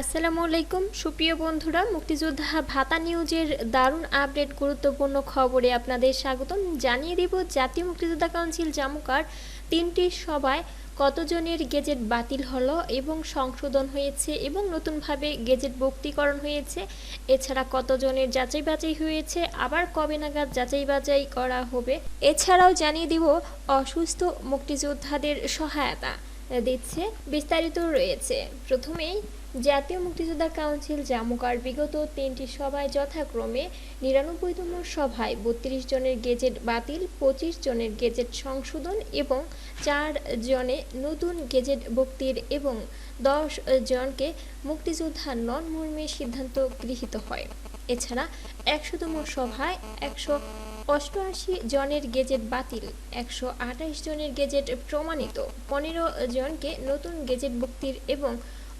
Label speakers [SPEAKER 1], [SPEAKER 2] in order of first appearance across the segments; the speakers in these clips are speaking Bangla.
[SPEAKER 1] আসসালামু আলাইকুম। সুপ্রিয় বন্ধুরা, মুক্তিযোদ্ধা ভাতা নিউজের দারুণ আপডেট, গুরুত্বপূর্ণ খবরে আপনাদের স্বাগতম। জানিয়ে দেব, জাতীয় মুক্তিযোদ্ধা কাউন্সিল জামুকার তিনটি সভায় কতজনের গেজেট বাতিল হলো এবং সংশোধন হয়েছে এবং নতুনভাবে গেজেট বক্তিকরণ হয়েছে। এছাড়া কতজনের যাচাই বাছাই হয়েছে, আবার কবে নাগাদ যাচাই বাছাই করা হবে, এছাড়াও জানিয়ে দিব, অসুস্থ মুক্তিযোদ্ধাদের সহায়তা দিচ্ছে বিস্তারিত রয়েছে। প্রথমেই জাতীয় মুক্তিযোদ্ধা কাউন্সিল জামুকার বিগত তিনটি সভায় যথাক্রমে নিরানব্বইতম সভায় বত্রিশ জনের গেজেট বাতিল, পঁচিশ জনের গেজেট সংশোধন এবং চার জনে নতুন গেজেট ভক্তির এবং দশ জনকে মুক্তিযোদ্ধা নন মর্মে সিদ্ধান্ত গৃহীত হয়। এছাড়া একশোতম সভায় একশো অষ্টআশি জনের গেজেট বাতিল, একশো আঠাশ জনের গেজেট প্রমাণিত, পনেরো জনকে নতুন গেজেট ভক্তির এবং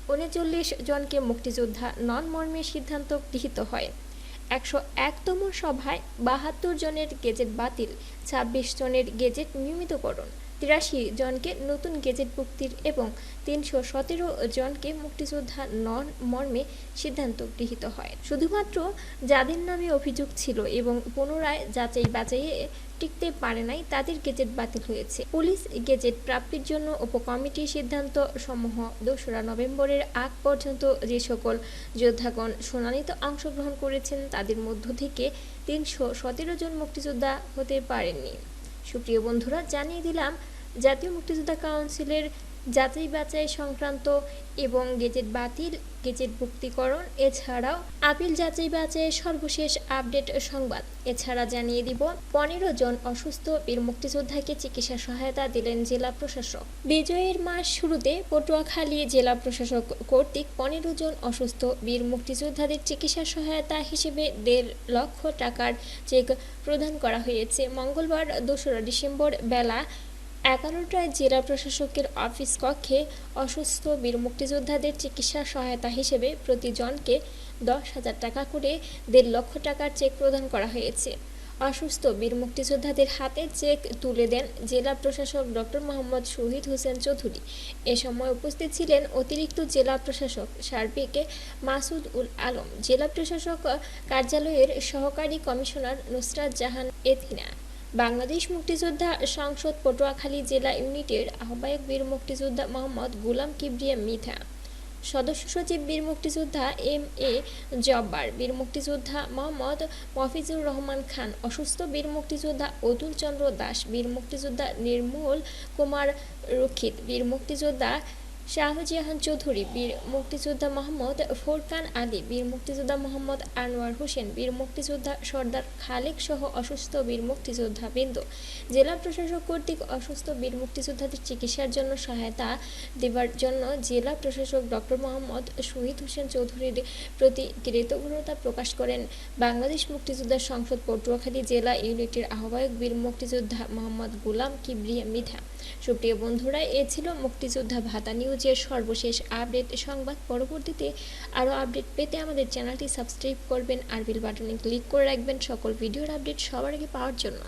[SPEAKER 1] উনচল্লিশ জনকে মুক্তিযোদ্ধা নন মর্মে সিদ্ধান্ত গৃহীত হয়। একশো একতম সভায় বাহাত্তর জনের গেজেট বাতিল, ছাব্বিশ জনের গেজেট নিয়মিতকরণ। তিরাশি জনকে নতুন গেজেট মুক্তির এবং তিনশো সতেরো জনকে মুক্তিযোদ্ধা নন মর্মে সিদ্ধান্ত গৃহীত হয়। শুধুমাত্র যাদের নামে অভিযোগ ছিল এবং পুনরায় যাচাই বাছাইয়ে টিকতে পারে নাই, তাদের গেজেট বাতিল হয়েছে। পুলিশ গেজেট প্রাপ্তির জন্য উপকমিটির সিদ্ধান্ত সমূহ দোসরা নভেম্বরের আগ পর্যন্ত যে সকল যোদ্ধাগণ শুনানিতে অংশগ্রহণ করেছেন, তাদের মধ্য থেকে তিনশো সতেরো জন মুক্তিযোদ্ধা হতে পারেননি। সুপ্রিয় বন্ধুরা, জানিয়ে দিলাম জাতীয় মুক্তিযোদ্ধা কাউন্সিলের যাচাই বাছাই সংক্রান্ত এবং গেজেট বাতিল, গেজেট মুক্তিকরণ এছাড়াও আপিল যাচাই বাছাইয়ের সর্বশেষ আপডেট সংবাদ। এছাড়া জানিয়ে দিব, পনেরো জন অসুস্থ বীর মুক্তিযোদ্ধাকে চিকিৎসা সহায়তা দিলেন জেলা প্রশাসক। বিজয়ের মাস শুরুতে পটুয়াখালী জেলা প্রশাসক কর্তৃক পনেরো জন অসুস্থ বীর মুক্তিযোদ্ধাদের চিকিৎসা সহায়তা হিসেবে দেড় লক্ষ টাকার চেক প্রদান করা হয়েছে। মঙ্গলবার দোসরা ডিসেম্বর বেলা এগারোটায় জেলা প্রশাসকের অফিস কক্ষে অসুস্থ বীর মুক্তিযোদ্ধাদের চিকিৎসা সহায়তা হিসেবে প্রতিজনকে দশ হাজার টাকা করে দেড় লক্ষ টাকার চেক প্রদান করা হয়েছে। অসুস্থ বীর মুক্তিযোদ্ধাদের হাতে চেক তুলে দেন জেলা প্রশাসক ডক্টর মোহাম্মদ শহীদ হোসেন চৌধুরী। এ সময় উপস্থিত ছিলেন অতিরিক্ত জেলা প্রশাসক সার্বিক মাসুদ উল আলম, জেলা প্রশাসক কার্যালয়ের সহকারী কমিশনার নুসরাত জাহান এথিনা বাংলাদেশ মুক্তিযোদ্ধা সংসদ পটুয়াখালী জেলা ইউনিটের আহ্বায়ক বীর মুক্তিযোদ্ধা মোহাম্মদ গুলাম কিবরিয়া মিথা সদস্য সচিব বীর মুক্তিযোদ্ধা এম এ জব্বার, বীর মুক্তিযোদ্ধা মোহাম্মদ মফিজুর রহমান খান, অসুস্থ বীর মুক্তিযোদ্ধা অতুল চন্দ্র দাস, বীর মুক্তিযোদ্ধা নির্মল কুমার রক্ষিত, বীর মুক্তিযোদ্ধা শাহজাহান চৌধুরী, বীর মুক্তিযোদ্ধা মোহাম্মদ ফোরকান আলী, বীর মুক্তিযোদ্ধা মোহাম্মদ আনোয়ার হোসেন, বীর মুক্তিযোদ্ধা সর্দার খালেক সহ অসুস্থ বীর মুক্তিযোদ্ধা বৃন্দ। জেলা প্রশাসক কর্তৃক অসুস্থ বীর মুক্তিযোদ্ধাদের চিকিৎসার জন্য সহায়তা দেবার জন্য জেলা প্রশাসক ডক্টর মোহাম্মদ শহীদ হোসেন চৌধুরীর প্রতি কৃতজ্ঞতা প্রকাশ করেন। বাংলাদেশ মুক্তিযোদ্ধা সংসদ পটুয়াখালী জেলা ইউনিটের আহ্বায়ক বীর মুক্তিযোদ্ধা মোহাম্মদ গুলাম কিবরিয়া মিধা। সুপ্রিয় বন্ধুরা, এ ছিল মুক্তিযোদ্ধা ভাতা নিউজের সর্বশেষ আপডেট সংবাদ পরবর্তীতে আরও আপডেট পেতে আমাদের চ্যানেলটি সাবস্ক্রাইব করবেন আর বিল বাটনে ক্লিক করে রাখবেন সকল ভিডিওর আপডেট সবার আগে পাওয়ার জন্য।